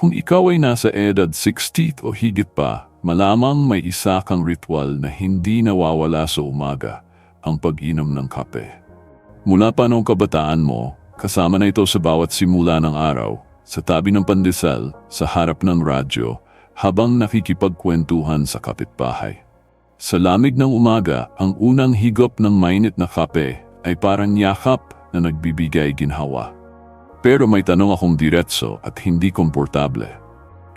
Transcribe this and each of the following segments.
Kung ikaw ay nasa edad 60 o higit pa, malamang may isa kang ritual na hindi nawawala sa umaga, ang pag-inom ng kape. Mula pa noong kabataan mo, kasama na ito sa bawat simula ng araw, sa tabi ng pandesal, sa harap ng radyo, habang nakikipagkwentuhan sa kapitbahay. Sa lamig ng umaga, ang unang higop ng mainit na kape ay parang yakap na nagbibigay ginhawa. Pero may tanong akong diretso at hindi komportable.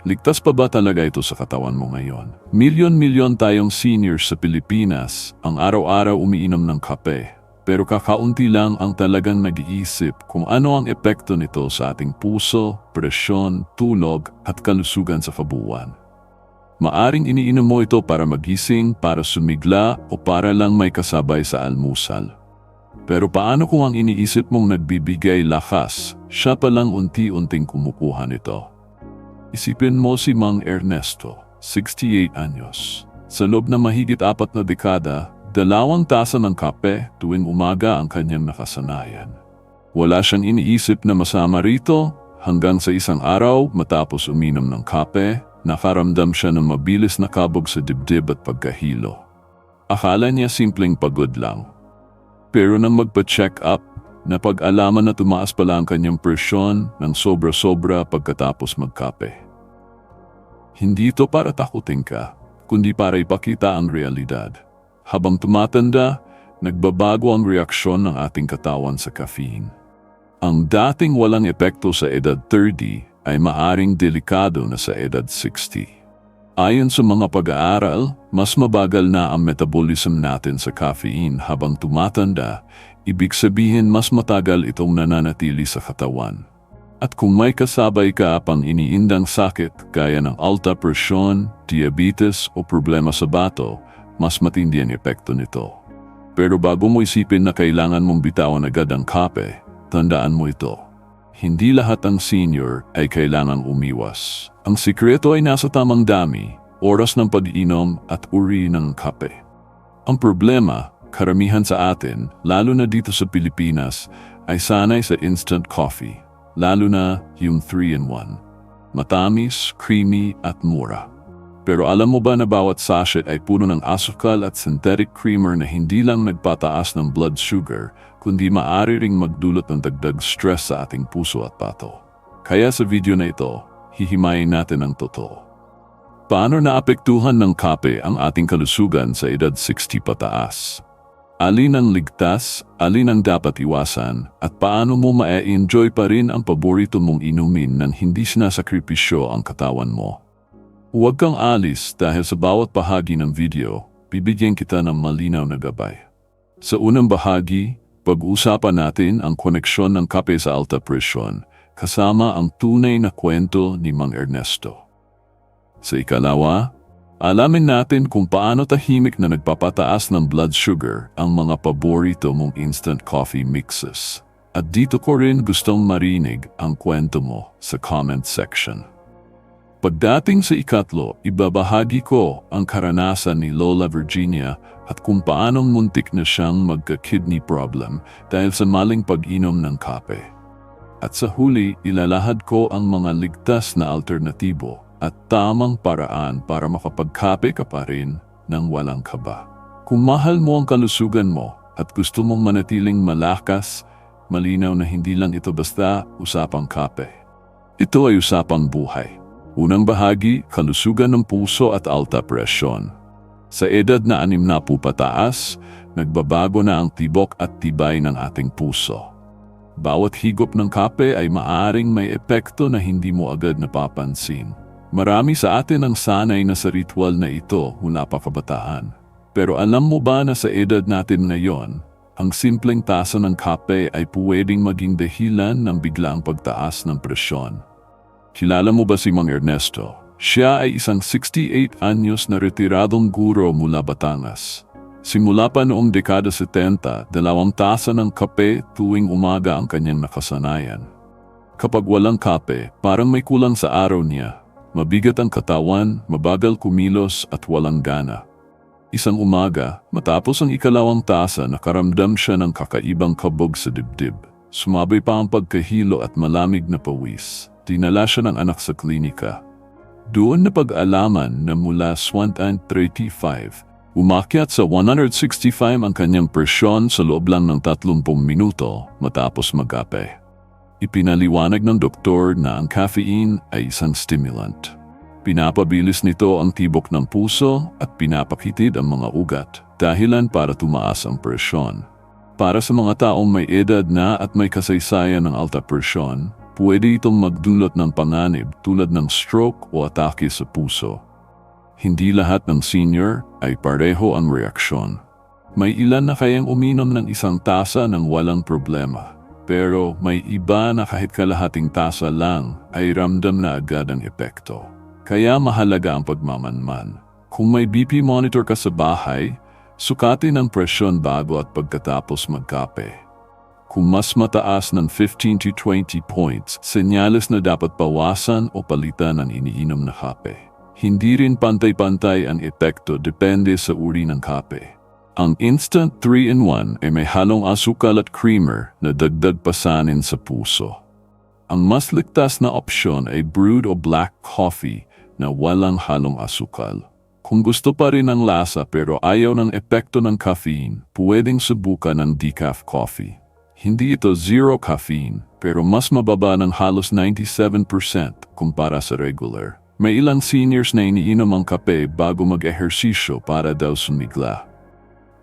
Ligtas pa ba talaga ito sa katawan mo ngayon? Milyon-milyon tayong seniors sa Pilipinas ang araw-araw umiinom ng kape. Pero kakaunti lang ang talagang nag-iisip kung ano ang epekto nito sa ating puso, presyon, tulog at kalusugan sa kabuuan. Maaring iniinom mo ito para magising, para sumigla o para lang may kasabay sa almusal. Pero paano kung ang iniisip mong nagbibigay lakas, siya palang unti-unting kumukuha nito? Isipin mo si Mang Ernesto, 68 anyos. Sa loob na mahigit apat na dekada, dalawang tasa ng kape tuwing umaga ang kanyang nakasanayan. Wala siyang iniisip na masama rito hanggang sa isang araw matapos uminom ng kape, nakaramdam siya ng mabilis na kabog sa dibdib at pagkahilo. Akala niya simpleng pagod lang. Pero nang magpa-check up, napag-alaman na tumaas pala ang kanyang presyon ng sobra-sobra pagkatapos magkape. Hindi ito para takutin ka, kundi para ipakita ang realidad. Habang tumatanda, nagbabago ang reaksyon ng ating katawan sa caffeine. Ang dating walang epekto sa edad 30 ay maaring delikado na sa edad 60. Ayon sa mga pag-aaral, mas mabagal na ang metabolism natin sa caffeine habang tumatanda, ibig sabihin mas matagal itong nananatili sa katawan. At kung may kasabay ka pang iniindang sakit gaya ng alta presyon, diabetes o problema sa bato, mas matindi ang epekto nito. Pero bago mo isipin na kailangan mong bitawan agad ang kape, tandaan mo ito. Hindi lahat ng senior ay kailangang umiwas. Ang sikreto ay nasa tamang dami, oras ng pag-inom at uri ng kape. Ang problema, karamihan sa atin, lalo na dito sa Pilipinas, ay sanay sa instant coffee lalo na yung 3-in-1. Matamis, creamy at mura. Pero alam mo ba na bawat sachet ay puno ng asukal at synthetic creamer na hindi lang nagpataas ng blood sugar, kundi maaari ring magdulot ng dagdag stress sa ating puso at pato. Kaya sa video na ito, hihimayin natin ang totoo. Paano naapektuhan ng kape ang ating kalusugan sa edad 60 pataas? Alin ang ligtas, alin ang dapat iwasan, at paano mo ma-enjoy pa rin ang paborito mong inumin nang hindi sinasakripisyo ang katawan mo. Huwag kang alis dahil sa bawat bahagi ng video, bibigyan kita ng malinaw na gabay. Sa unang bahagi, pag-uusapan natin ang koneksyon ng kape sa alta presyon, kasama ang tunay na kwento ni Mang Ernesto. Sa ikalawa, Alamin natin kung paano tahimik na nagpapataas ng blood sugar ang mga paborito mong instant coffee mixes. At dito ko rin gustong marinig ang kwento mo sa comment section. Pagdating sa ikatlo, ibabahagi ko ang karanasan ni Lola Virginia at kung paanong muntik na siyang magka-kidney problem dahil sa maling pag-inom ng kape. At sa huli, ilalahad ko ang mga ligtas na alternatibo at tamang paraan para makapagkape ka pa rin ng walang kaba. Kung mahal mo ang kalusugan mo at gusto mong manatiling malakas, malinaw na hindi lang ito basta usapang kape. Ito ay usapang buhay. Unang bahagi, kalusugan ng puso at alta presyon. Sa edad na anim na po pataas, nagbabago na ang tibok at tibay ng ating puso. Bawat higop ng kape ay maaring may epekto na hindi mo agad napapansin. Marami sa atin ang sanay na sa ritual na ito mula pa kabataan. Pero alam mo ba na sa edad natin ngayon, ang simpleng tasa ng kape ay pwedeng maging dahilan ng biglang pagtaas ng presyon. Kilala mo ba si Mang Ernesto? Siya ay isang 68 anyos na retiradong guro mula Batangas. Simula pa noong dekada 70, dalawang tasa ng kape tuwing umaga ang kanyang nakasanayan. Kapag walang kape, parang may kulang sa araw niya Mabigat ang katawan, mabagal kumilos at walang gana. Isang umaga, matapos ang ikalawang tasa, nakaramdam siya ng kakaibang kabog sa dibdib. Sumabay pa ang pagkahilo at malamig na pawis. dinala siya ng anak sa klinika. Doon na pag-alaman na mula 135, umakyat sa 165 ang kanyang presyon sa loob lang ng 30 minuto matapos magape. Ipinaliwanag ng doktor na ang caffeine ay isang stimulant. Pinapabilis nito ang tibok ng puso at pinapakitid ang mga ugat, dahilan para tumaas ang presyon. Para sa mga taong may edad na at may kasaysayan ng alta presyon, pwede itong magdulot ng panganib tulad ng stroke o atake sa puso. Hindi lahat ng senior ay pareho ang reaksyon. May ilan na kayang uminom ng isang tasa ng walang problema. Pero may iba na kahit kalahating tasa lang ay ramdam na agad ang epekto. Kaya mahalaga ang pagmamanman. Kung may BP monitor ka sa bahay, sukatin ang presyon bago at pagkatapos magkape. Kung mas mataas ng 15 to 20 points, senyales na dapat bawasan o palitan ang iniinom na kape. Hindi rin pantay-pantay ang epekto depende sa uri ng kape. Ang Instant 3-in-1 ay may halong asukal at creamer na dagdag pasanin sa puso. Ang mas ligtas na opsyon ay brewed o black coffee na walang halong asukal. Kung gusto pa rin ng lasa pero ayaw ng epekto ng caffeine, pwedeng subukan ng decaf coffee. Hindi ito zero caffeine pero mas mababa ng halos 97% kumpara sa regular. May ilang seniors na iniinom ang kape bago mag-ehersisyo para daw sumigla.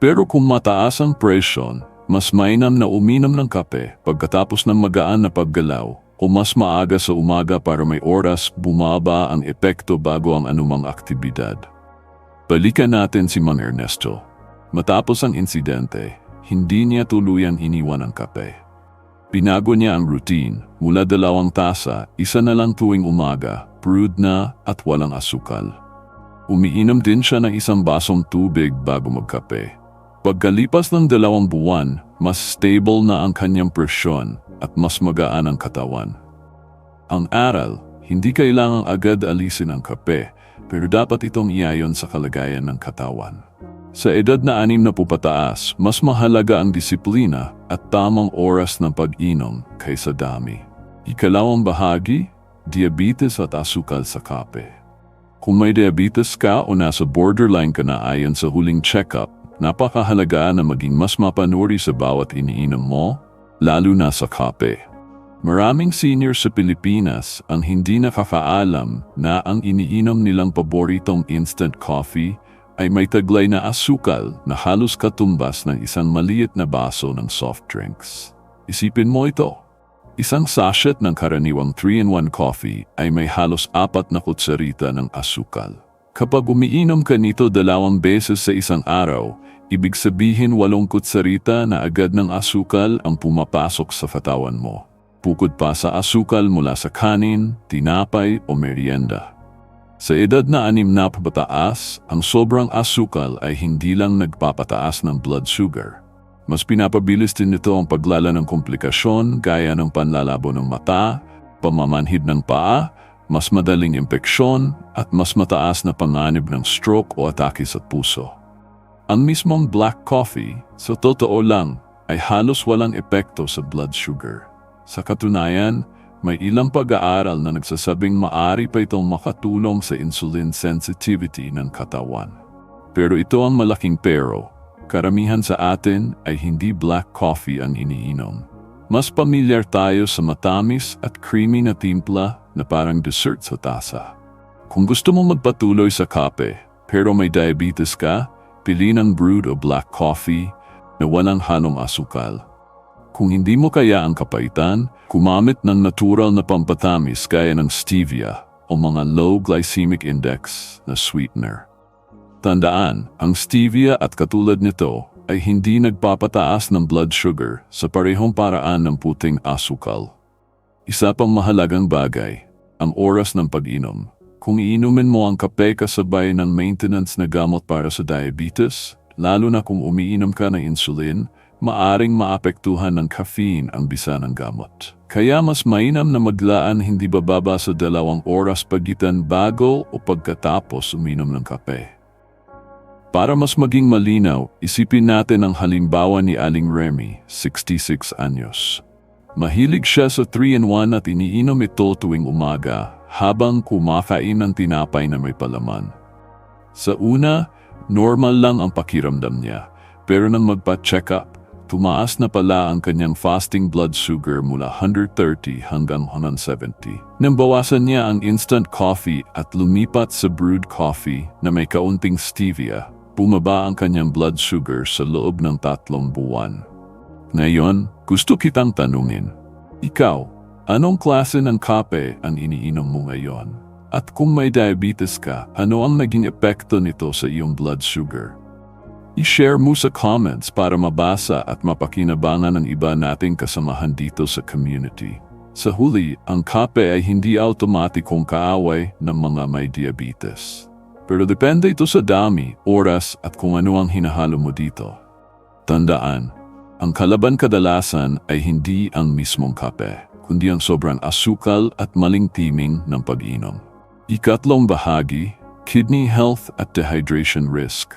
Pero kung mataas ang presyon, mas mainam na uminom ng kape pagkatapos ng magaan na paggalaw o mas maaga sa umaga para may oras bumaba ang epekto bago ang anumang aktibidad. Balikan natin si Mang Ernesto. Matapos ang insidente, hindi niya tuluyang iniwan ang kape. Pinago niya ang routine mula dalawang tasa, isa na lang tuwing umaga, brewed na at walang asukal. Umiinom din siya ng isang basong tubig bago magkape. Pagkalipas ng dalawang buwan, mas stable na ang kanyang presyon at mas magaan ang katawan. Ang aral, hindi kailangang agad alisin ang kape, pero dapat itong iayon sa kalagayan ng katawan. Sa edad na anim na pupataas, mas mahalaga ang disiplina at tamang oras ng pag-inom kaysa dami. Ikalawang bahagi, diabetes at asukal sa kape. Kung may diabetes ka o nasa borderline ka na ayon sa huling check-up, napakahalaga na maging mas mapanuri sa bawat iniinom mo, lalo na sa kape. Maraming senior sa Pilipinas ang hindi nakakaalam na ang iniinom nilang paboritong instant coffee ay may taglay na asukal na halos katumbas ng isang maliit na baso ng soft drinks. Isipin mo ito. Isang sachet ng karaniwang 3-in-1 coffee ay may halos apat na kutsarita ng asukal. Kapag umiinom ka nito dalawang beses sa isang araw, ibig sabihin walong kutsarita na agad ng asukal ang pumapasok sa katawan mo. Bukod pa sa asukal mula sa kanin, tinapay o merienda. Sa edad na anim na pabataas, ang sobrang asukal ay hindi lang nagpapataas ng blood sugar. Mas pinapabilis din nito ang paglala ng komplikasyon gaya ng panlalabo ng mata, pamamanhid ng paa, mas madaling impeksyon at mas mataas na panganib ng stroke o atake sa puso. Ang mismong black coffee, sa totoo lang, ay halos walang epekto sa blood sugar. Sa katunayan, may ilang pag-aaral na nagsasabing maari pa itong makatulong sa insulin sensitivity ng katawan. Pero ito ang malaking pero. Karamihan sa atin ay hindi black coffee ang iniinom. Mas pamilyar tayo sa matamis at creamy na timpla na parang dessert sa tasa. Kung gusto mong magpatuloy sa kape pero may diabetes ka, pili ng brewed o black coffee na walang halong asukal kung hindi mo kaya ang kapaitan, kumamit ng natural na pampatamis gaya ng stevia o mga low glycemic index na sweetener. Tandaan, ang stevia at katulad nito ay hindi nagpapataas ng blood sugar sa parehong paraan ng puting asukal. Isa pang mahalagang bagay, ang oras ng pag-inom. Kung iinumin mo ang kape kasabay ng maintenance na gamot para sa diabetes, lalo na kung umiinom ka ng insulin, maaring maapektuhan ng caffeine ang bisa ng gamot. Kaya mas mainam na maglaan hindi bababa sa dalawang oras pagitan bago o pagkatapos uminom ng kape. Para mas maging malinaw, isipin natin ang halimbawa ni Aling Remy, 66 anyos. Mahilig siya sa 3-in-1 at iniinom ito tuwing umaga habang kumakain ng tinapay na may palaman. Sa una, normal lang ang pakiramdam niya. Pero nang magpa-check up, tumaas na pala ang kanyang fasting blood sugar mula 130 hanggang 170. Nang niya ang instant coffee at lumipat sa brewed coffee na may kaunting stevia, bumaba ang kanyang blood sugar sa loob ng tatlong buwan. Ngayon, gusto kitang tanungin. Ikaw, anong klase ng kape ang iniinom mo ngayon? At kung may diabetes ka, ano ang naging epekto nito sa iyong blood sugar? I-share mo sa comments para mabasa at mapakinabangan ng iba nating kasamahan dito sa community. Sa huli, ang kape ay hindi automatikong kaaway ng mga may diabetes. Pero depende ito sa dami, oras at kung ano ang hinahalo mo dito. Tandaan, ang kalaban kadalasan ay hindi ang mismong kape, kundi ang sobrang asukal at maling timing ng pag-inom. Ikatlong bahagi, kidney health at dehydration risk.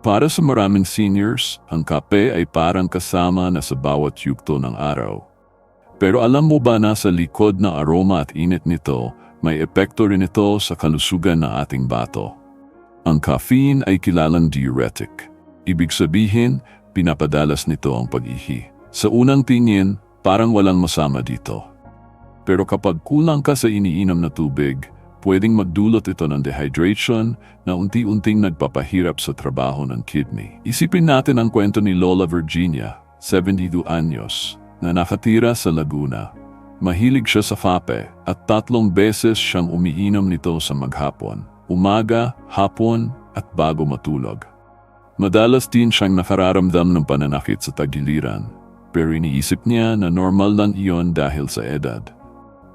Para sa maraming seniors, ang kape ay parang kasama na sa bawat yugto ng araw. Pero alam mo ba na sa likod ng aroma at init nito, may epekto rin ito sa kalusugan ng ating bato. Ang caffeine ay kilalang diuretic. Ibig sabihin, pinapadalas nito ang pag-ihi. Sa unang tingin, parang walang masama dito. Pero kapag kulang ka sa iniinom na tubig, pwedeng magdulot ito ng dehydration na unti-unting nagpapahirap sa trabaho ng kidney. Isipin natin ang kwento ni Lola Virginia, 72 anyos, na nakatira sa Laguna. Mahilig siya sa kape at tatlong beses siyang umiinom nito sa maghapon, umaga, hapon at bago matulog. Madalas din siyang nakararamdam ng pananakit sa tagiliran, pero iniisip niya na normal lang iyon dahil sa edad.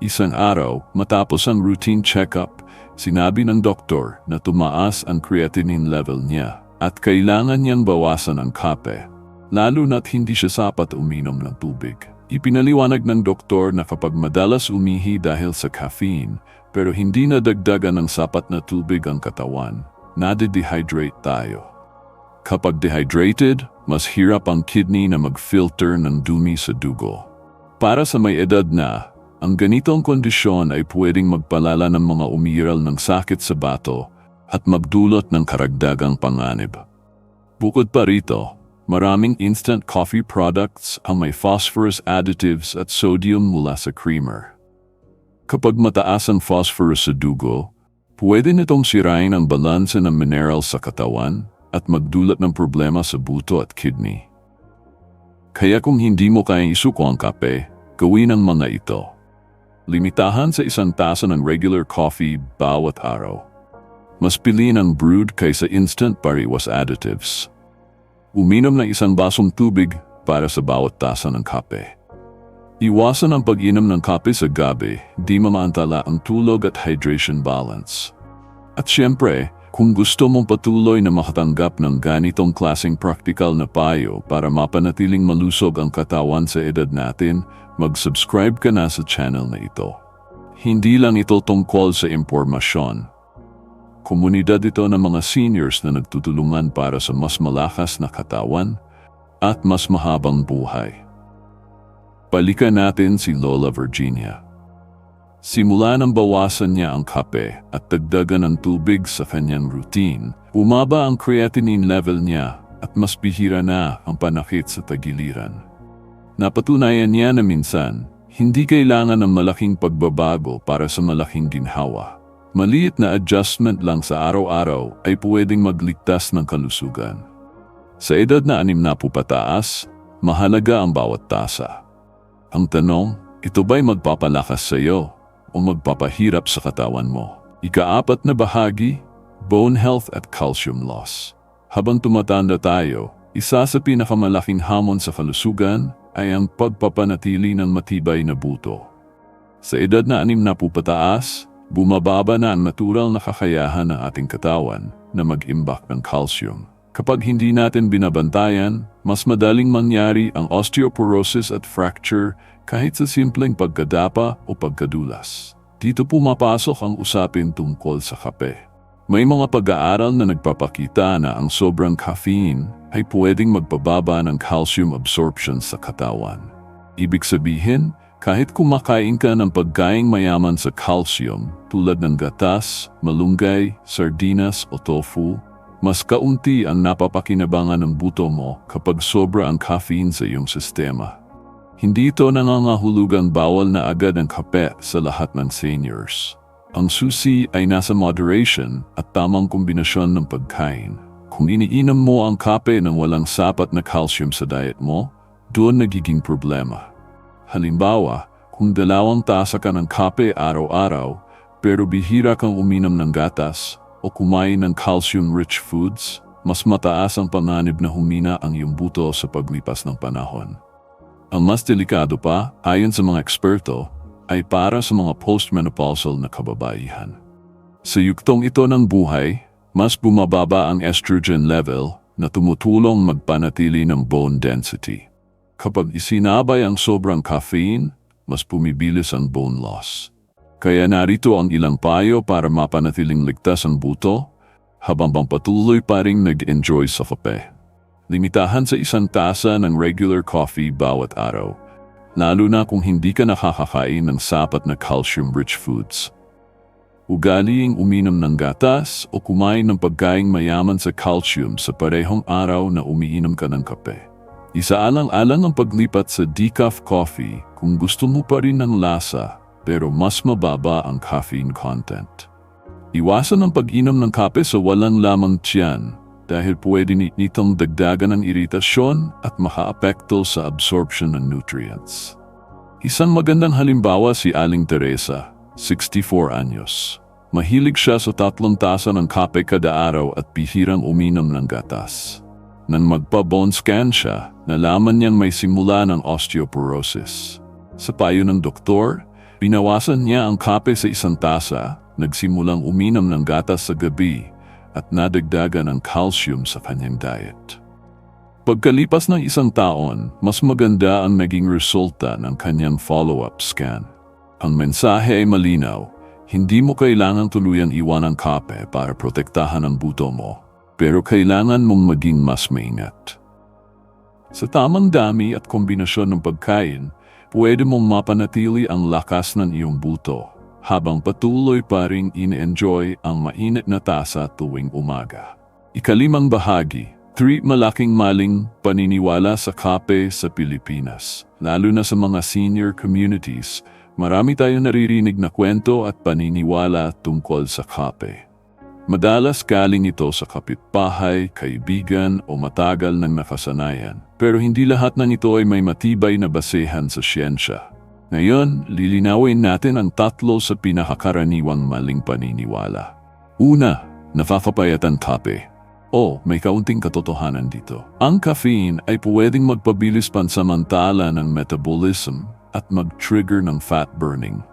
Isang araw, matapos ang routine check-up, sinabi ng doktor na tumaas ang creatinine level niya at kailangan niyang bawasan ang kape, lalo na't hindi siya sapat uminom ng tubig. Ipinaliwanag ng doktor na kapag madalas umihi dahil sa caffeine pero hindi nadagdagan ng sapat na tubig ang katawan, nade-dehydrate tayo. Kapag dehydrated, mas hirap ang kidney na mag-filter ng dumi sa dugo. Para sa may edad na, ang ganitong kondisyon ay pwedeng magpalala ng mga umiiral ng sakit sa bato at magdulot ng karagdagang panganib. Bukod pa rito, maraming instant coffee products ang may phosphorus additives at sodium mula sa creamer. Kapag mataas ang phosphorus sa dugo, pwede nitong sirain ang balanse ng minerals sa katawan at magdulot ng problema sa buto at kidney. Kaya kung hindi mo kaya isuko ang kape, gawin ang mga ito. Limitahan sa isang tasa ng regular coffee bawat araw. Mas piliin ang brewed kaysa instant pariwas additives. Uminom ng isang basong tubig para sa bawat tasa ng kape. Iwasan ang pag-inom ng kape sa gabi, di mamantala ang tulog at hydration balance. At siyempre, kung gusto mong patuloy na makatanggap ng ganitong klaseng practical na payo para mapanatiling malusog ang katawan sa edad natin, mag-subscribe ka na sa channel na ito. Hindi lang ito tungkol sa impormasyon. Komunidad ito ng mga seniors na nagtutulungan para sa mas malakas na katawan at mas mahabang buhay. Balikan natin si Lola Virginia. Simula nang bawasan niya ang kape at dagdagan ng tubig sa kanyang routine, bumaba ang creatinine level niya at mas bihira na ang panakit sa tagiliran. Napatunayan niya na minsan, hindi kailangan ng malaking pagbabago para sa malaking ginhawa. Maliit na adjustment lang sa araw-araw ay pwedeng magligtas ng kalusugan. Sa edad na anim na po pataas, mahalaga ang bawat tasa. Ang tanong, ito ba'y magpapalakas sa iyo o magpapahirap sa katawan mo? Ikaapat na bahagi, bone health at calcium loss. Habang tumatanda tayo, isa sa pinakamalaking hamon sa kalusugan ay ang pagpapanatili ng matibay na buto. Sa edad na anim na po pataas, bumababa na ang natural na kakayahan ng ating katawan na mag-imbak ng calcium. Kapag hindi natin binabantayan, mas madaling mangyari ang osteoporosis at fracture kahit sa simpleng pagkadapa o pagkadulas. Dito pumapasok ang usapin tungkol sa kape. May mga pag-aaral na nagpapakita na ang sobrang caffeine ay pwedeng magpababa ng calcium absorption sa katawan. Ibig sabihin, kahit kumakain ka ng pagkaing mayaman sa calcium tulad ng gatas, malunggay, sardinas o tofu, mas kaunti ang napapakinabangan ng buto mo kapag sobra ang caffeine sa iyong sistema. Hindi ito nangangahulugang bawal na agad ang kape sa lahat ng seniors. Ang susi ay nasa moderation at tamang kombinasyon ng pagkain. Kung iniinom mo ang kape ng walang sapat na calcium sa diet mo, doon nagiging problema. Halimbawa, kung dalawang tasa ka ng kape araw-araw pero bihira kang uminom ng gatas o kumain ng calcium-rich foods, mas mataas ang panganib na humina ang iyong buto sa paglipas ng panahon. Ang mas delikado pa, ayon sa mga eksperto, ay para sa mga postmenopausal na kababaihan. Sa yuktong ito ng buhay, mas bumababa ang estrogen level na tumutulong magpanatili ng bone density. Kapag isinabay ang sobrang caffeine, mas pumibilis ang bone loss. Kaya narito ang ilang payo para mapanatiling ligtas ang buto habang patuloy pa rin nag-enjoy sa kape. Limitahan sa isang tasa ng regular coffee bawat araw, lalo na kung hindi ka nakakakain ng sapat na calcium-rich foods. Ugaliing uminom ng gatas o kumain ng pagkaing mayaman sa calcium sa parehong araw na umiinom ka ng kape. Isaalang-alang ang paglipat sa decaf coffee kung gusto mo pa rin ng lasa pero mas mababa ang caffeine content. Iwasan ang pag-inom ng kape sa walang lamang tiyan dahil pwede ni- nitong dagdagan ng iritasyon at makaapekto sa absorption ng nutrients. Isang magandang halimbawa si Aling Teresa, 64 anyos. Mahilig siya sa tatlong tasa ng kape kada araw at bihirang uminom ng gatas. Nang magpa-bone scan siya, nalaman niyang may simula ng osteoporosis. Sa payo ng doktor, binawasan niya ang kape sa isang tasa, nagsimulang uminom ng gatas sa gabi at nadagdagan ng calcium sa kanyang diet. Pagkalipas ng isang taon, mas maganda ang naging resulta ng kanyang follow-up scan. Ang mensahe ay malinaw, hindi mo kailangang tuluyang iwan ang kape para protektahan ang buto mo, pero kailangan mong maging mas maingat. Sa tamang dami at kombinasyon ng pagkain, pwede mong mapanatili ang lakas ng iyong buto habang patuloy pa ring in-enjoy ang mainit na tasa tuwing umaga. Ikalimang bahagi, three malaking maling paniniwala sa kape sa Pilipinas. Lalo na sa mga senior communities, marami tayong naririnig na kwento at paniniwala tungkol sa kape. Madalas galing ito sa kapitbahay, kaibigan o matagal ng nakasanayan. Pero hindi lahat ng ito ay may matibay na basehan sa siyensya. Ngayon, lilinawin natin ang tatlo sa pinakakaraniwang maling paniniwala. Una, nakakapayatan kape. O, may kaunting katotohanan dito. Ang caffeine ay pwedeng magpabilis pansamantala ng metabolism at mag-trigger ng fat burning.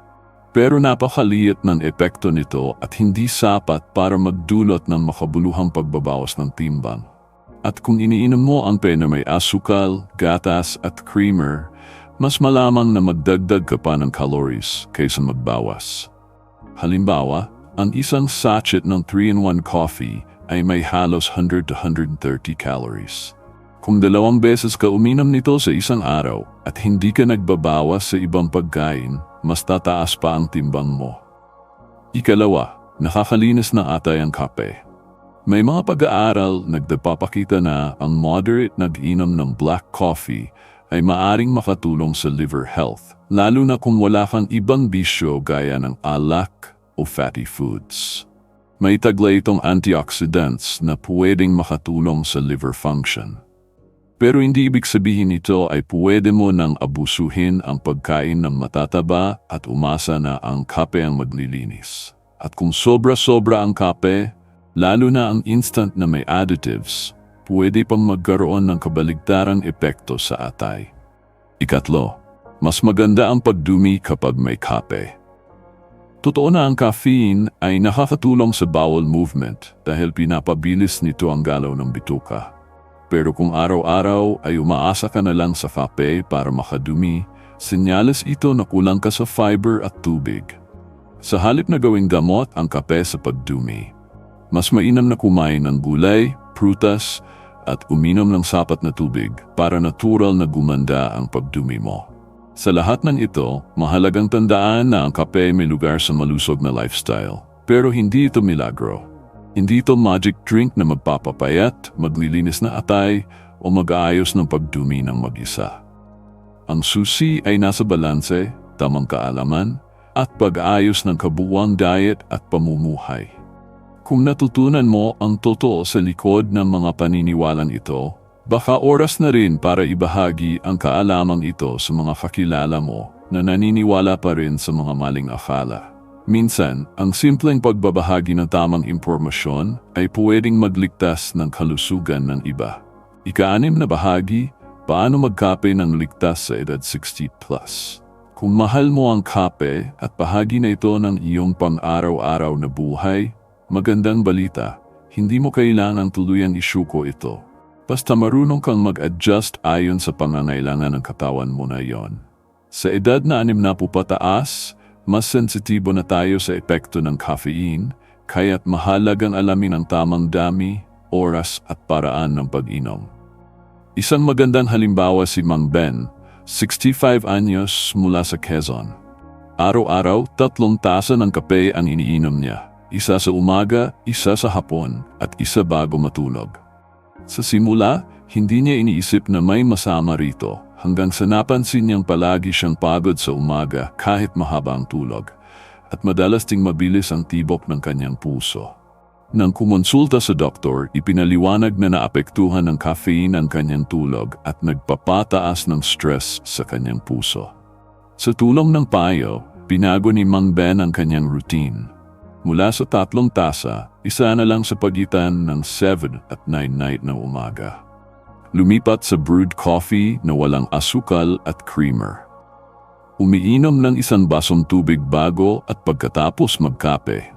Pero napakaliit ng epekto nito at hindi sapat para magdulot ng makabuluhang pagbabawas ng timbang. At kung iniinom mo ang pe na may asukal, gatas at creamer, mas malamang na magdagdag ka pa ng calories kaysa magbawas. Halimbawa, ang isang sachet ng 3-in-1 coffee ay may halos 100 to 130 calories. Kung dalawang beses ka uminom nito sa isang araw at hindi ka nagbabawas sa ibang pagkain, mas tataas pa ang timbang mo. Ikalawa, nakakalinis na atay ang kape. May mga pag-aaral nagpapakita na ang moderate nag-inom ng black coffee ay maaring makatulong sa liver health, lalo na kung wala kang ibang bisyo gaya ng alak o fatty foods. May taglay itong antioxidants na pwedeng makatulong sa liver function. Pero hindi ibig sabihin ito ay pwede mo nang abusuhin ang pagkain ng matataba at umasa na ang kape ang maglilinis. At kung sobra-sobra ang kape, lalo na ang instant na may additives, pwede pang magkaroon ng kabaligtarang epekto sa atay. Ikatlo, mas maganda ang pagdumi kapag may kape. Totoo na ang caffeine ay nakakatulong sa bowel movement dahil pinapabilis nito ang galaw ng bituka. Pero kung araw-araw ay umaasa ka na lang sa kape para makadumi, senyales ito na kulang ka sa fiber at tubig. Sa halip na gawing gamot ang kape sa pagdumi, mas mainam na kumain ng gulay, prutas, at uminom ng sapat na tubig para natural na gumanda ang pagdumi mo. Sa lahat ng ito, mahalagang tandaan na ang kape ay may lugar sa malusog na lifestyle. Pero hindi ito milagro. Hindi ito magic drink na magpapapayat, maglilinis na atay, o mag-aayos ng pagdumi ng mag-isa. Ang susi ay nasa balanse, tamang kaalaman, at pag-ayos ng kabuwang diet at pamumuhay. Kung natutunan mo ang totoo sa likod ng mga paniniwalang ito, baka oras na rin para ibahagi ang kaalamang ito sa mga kakilala mo na naniniwala pa rin sa mga maling akala. Minsan, ang simpleng pagbabahagi ng tamang impormasyon ay pwedeng magligtas ng kalusugan ng iba. Ika-anim na bahagi, paano magkape ng ligtas sa edad 60 plus. Kung mahal mo ang kape at bahagi na ito ng iyong pang-araw-araw na buhay, magandang balita, hindi mo kailangang tuluyang isuko ito. Basta marunong kang mag-adjust ayon sa pangangailangan ng katawan mo na iyon. Sa edad na anim na po pataas, mas sensitibo na tayo sa epekto ng caffeine, kaya't mahalagang alamin ang tamang dami, oras at paraan ng pag-inom. Isang magandang halimbawa si Mang Ben, 65 anyos mula sa Quezon. Araw-araw, tatlong tasa ng kape ang iniinom niya. Isa sa umaga, isa sa hapon, at isa bago matulog. Sa simula, hindi niya iniisip na may masama rito hanggang sa napansin niyang palagi siyang pagod sa umaga kahit mahaba ang tulog at madalas ding mabilis ang tibok ng kanyang puso. Nang kumonsulta sa doktor, ipinaliwanag na naapektuhan ng caffeine ang kanyang tulog at nagpapataas ng stress sa kanyang puso. Sa tulong ng payo, binago ni Mang Ben ang kanyang routine. Mula sa tatlong tasa, isa na lang sa pagitan ng 7 at 9 night na umaga. Lumipat sa brewed coffee na walang asukal at creamer. Umiinom ng isang basong tubig bago at pagkatapos magkape.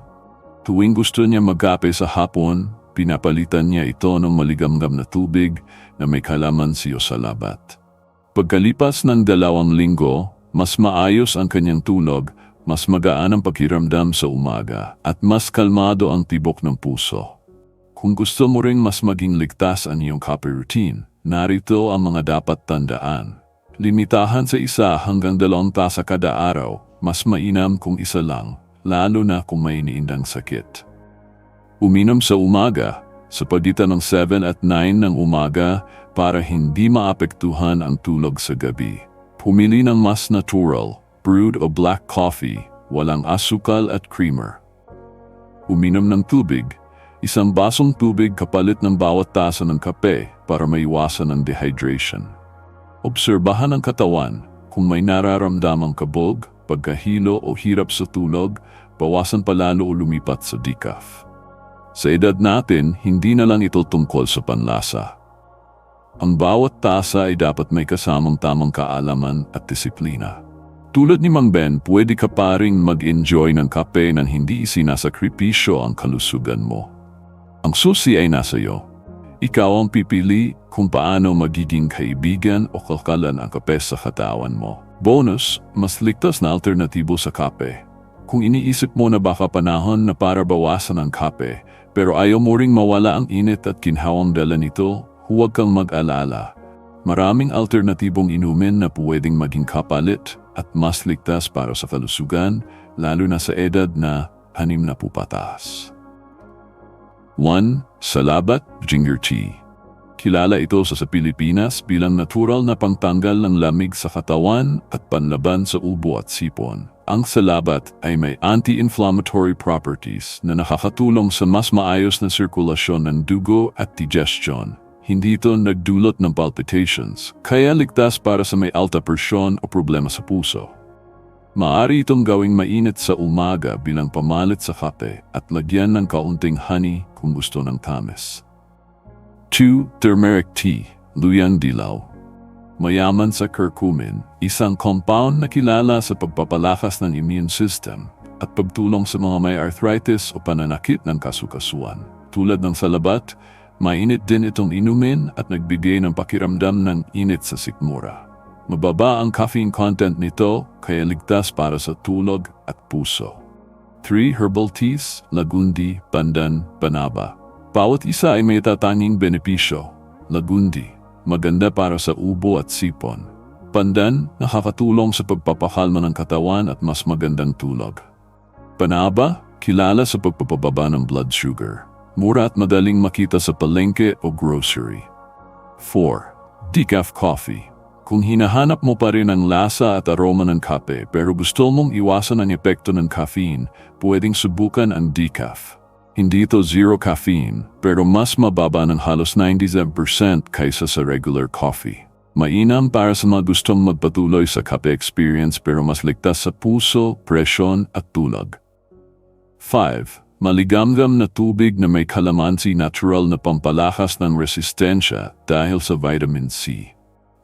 Tuwing gusto niya magkape sa hapon, pinapalitan niya ito ng maligamgam na tubig na may kalamansi o salabat. Pagkalipas ng dalawang linggo, mas maayos ang kanyang tulog, mas magaan ang pakiramdam sa umaga, at mas kalmado ang tibok ng puso. Kung gusto mo ring mas maging ligtas ang iyong kape routine, narito ang mga dapat tandaan. Limitahan sa isa hanggang dalawang tasa kada araw, mas mainam kung isa lang, lalo na kung may iniindang sakit. Uminom sa umaga, sa pagitan ng 7 at 9 ng umaga para hindi maapektuhan ang tulog sa gabi. Pumili ng mas natural, brewed o black coffee, walang asukal at creamer. Uminom ng tubig, isang basong tubig kapalit ng bawat tasa ng kape para maiwasan ang dehydration. Obserbahan ang katawan kung may nararamdamang kabog, pagkahilo o hirap sa tulog, bawasan palalo o lumipat sa decaf. Sa edad natin, hindi na lang ito tungkol sa panlasa. Ang bawat tasa ay dapat may kasamang tamang kaalaman at disiplina. Tulad ni Mang Ben, pwede ka pa ring mag-enjoy ng kape nang hindi isinasakripisyo ang kalusugan mo. Ang susi ay nasa iyo. Ikaw ang pipili kung paano magiging kaibigan o kalkalan ang kape sa katawan mo. Bonus, mas ligtas na alternatibo sa kape. Kung iniisip mo na baka panahon na para bawasan ang kape, pero ayaw mo ring mawala ang init at kinhawang dala nito, huwag kang mag-alala. Maraming alternatibong inumin na pwedeng maging kapalit at mas ligtas para sa kalusugan, lalo na sa edad na hanim na pupataas. 1. Salabat Ginger Tea Kilala ito sa, sa Pilipinas bilang natural na pangtanggal ng lamig sa katawan at panlaban sa ubo at sipon. Ang salabat ay may anti-inflammatory properties na nakakatulong sa mas maayos na sirkulasyon ng dugo at digestion. Hindi ito nagdulot ng palpitations, kaya ligtas para sa may alta presyon o problema sa puso. Maari itong gawing mainit sa umaga bilang pamalit sa kape at lagyan ng kaunting honey kung gusto ng tamis. 2. Turmeric Tea, Luyang Dilaw Mayaman sa curcumin, isang compound na kilala sa pagpapalakas ng immune system at pagtulong sa mga may arthritis o pananakit ng kasukasuan. Tulad ng salabat, mainit din itong inumin at nagbigay ng pakiramdam ng init sa sikmura. Mababa ang caffeine content nito kaya ligtas para sa tulog at puso. 3. Herbal Teas, Lagundi, Pandan, Banaba Bawat isa ay may tatanging benepisyo. Lagundi, maganda para sa ubo at sipon. pandan, nakakatulong sa pagpapakalma ng katawan at mas magandang tulog. Panaba, kilala sa pagpapababa ng blood sugar. Mura at madaling makita sa palengke o grocery. 4. Decaf coffee. Kung hinahanap mo pa rin ang lasa at aroma ng kape pero gusto mong iwasan ang epekto ng caffeine, pwedeng subukan ang decaf. Hindi ito zero caffeine pero mas mababa ng halos 97% kaysa sa regular coffee. Mainam para sa mga gustong magpatuloy sa kape experience pero mas ligtas sa puso, presyon at tulog. 5. Maligamgam na tubig na may kalamansi natural na pampalakas ng resistensya dahil sa vitamin C.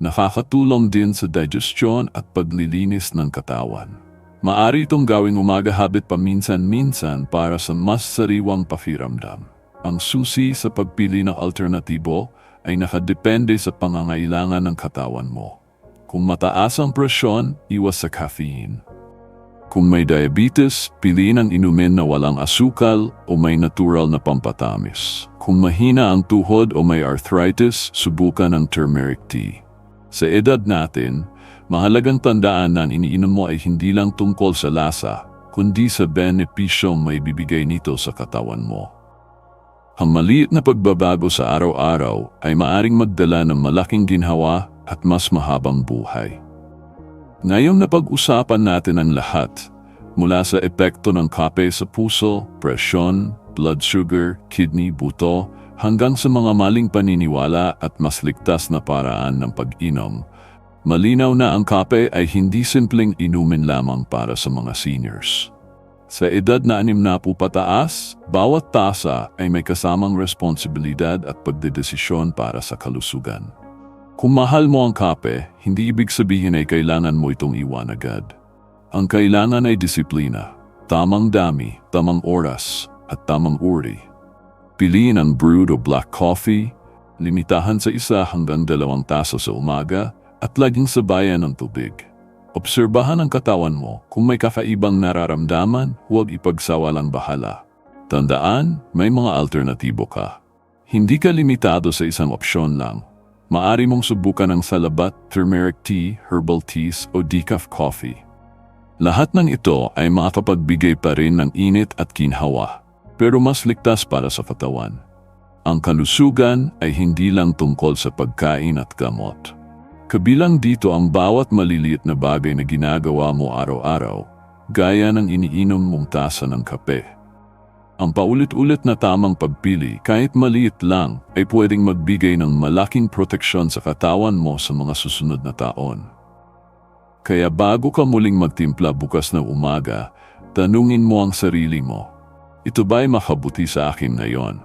Nakakatulong din sa digestion at paglilinis ng katawan. Maari itong gawing umaga habit paminsan-minsan para sa mas sariwang pakiramdam. Ang susi sa pagpili ng alternatibo ay nakadepende sa pangangailangan ng katawan mo. Kung mataas ang presyon, iwas sa caffeine. Kung may diabetes, piliin ang inumin na walang asukal o may natural na pampatamis. Kung mahina ang tuhod o may arthritis, subukan ang turmeric tea. Sa edad natin, mahalagang tandaan na iniinom mo ay hindi lang tungkol sa lasa, kundi sa benepisyong may bibigay nito sa katawan mo. Ang maliit na pagbabago sa araw-araw ay maaring magdala ng malaking ginhawa at mas mahabang buhay. Ngayong napag-usapan natin ang lahat, mula sa epekto ng kape sa puso, presyon, blood sugar, kidney, buto, hanggang sa mga maling paniniwala at mas ligtas na paraan ng pag-inom, malinaw na ang kape ay hindi simpleng inumin lamang para sa mga seniors. Sa edad na anim na po pataas, bawat tasa ay may kasamang responsibilidad at pagdedesisyon para sa kalusugan. Kung mahal mo ang kape, hindi ibig sabihin ay kailangan mo itong iwan agad. Ang kailangan ay disiplina, tamang dami, tamang oras, at tamang uri. Piliin ang brewed o black coffee, limitahan sa isa hanggang dalawang tasa sa umaga, at laging sabayan ng tubig. Obserbahan ang katawan mo kung may kakaibang nararamdaman, huwag ipagsawalang bahala. Tandaan, may mga alternatibo ka. Hindi ka limitado sa isang opsyon lang. Maari mong subukan ang salabat, turmeric tea, herbal teas o decaf coffee. Lahat ng ito ay makakapagbigay pa rin ng init at kinhawa, pero mas ligtas para sa katawan. Ang kalusugan ay hindi lang tungkol sa pagkain at gamot. Kabilang dito ang bawat maliliit na bagay na ginagawa mo araw-araw, gaya ng iniinom mong tasa ng kape. Ang paulit-ulit na tamang pagpili kahit maliit lang ay pwedeng magbigay ng malaking proteksyon sa katawan mo sa mga susunod na taon. Kaya bago ka muling magtimpla bukas na umaga, tanungin mo ang sarili mo, ito ba'y makabuti sa akin ngayon?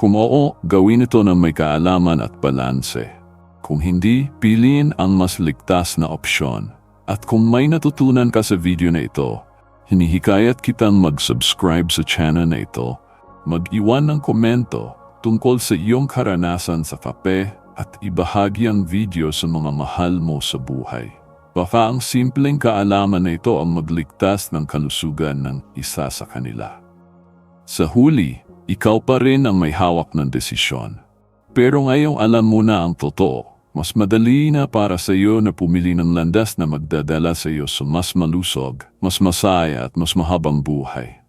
Kung oo, gawin ito ng may kaalaman at balanse. Kung hindi, piliin ang mas ligtas na opsyon. At kung may natutunan ka sa video na ito, Hinihikayat kitang mag-subscribe sa channel na ito, mag-iwan ng komento tungkol sa iyong karanasan sa kape at ibahagi ang video sa mga mahal mo sa buhay. Baka ang simpleng kaalaman na ito ang magligtas ng kalusugan ng isa sa kanila. Sa huli, ikaw pa rin ang may hawak ng desisyon. Pero ngayong alam mo na ang totoo, mas madali na para sa iyo na pumili ng landas na magdadala sa iyo sa mas malusog, mas masaya at mas mahabang buhay.